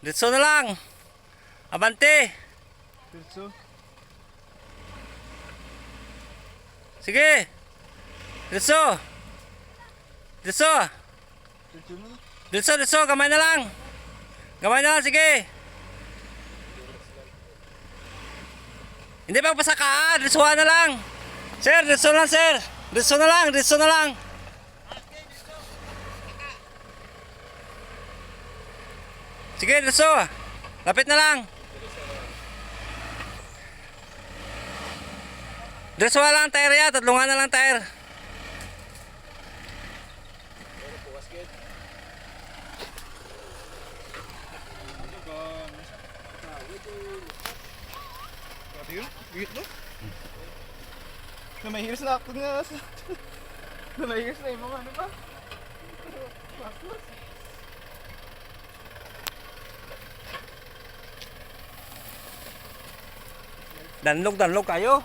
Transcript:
Ditso na lang. Abante. Diretso. Sige. Diretso na. Ditso, ditso. Gamay na lang. Gamay na lang, sige. Hindi pa pasaka. Ditsuhan na lang. Sir, ditso na lang, sir. Ditso na lang, ditso na lang. Sige, ditso. Lapit na lang. Na lang, tire ya. Tatlungan na lang, tire. Bigit no? Na may heels na ako nga. Na may heels na yung mga ano pa. Danlog, danlog kayo.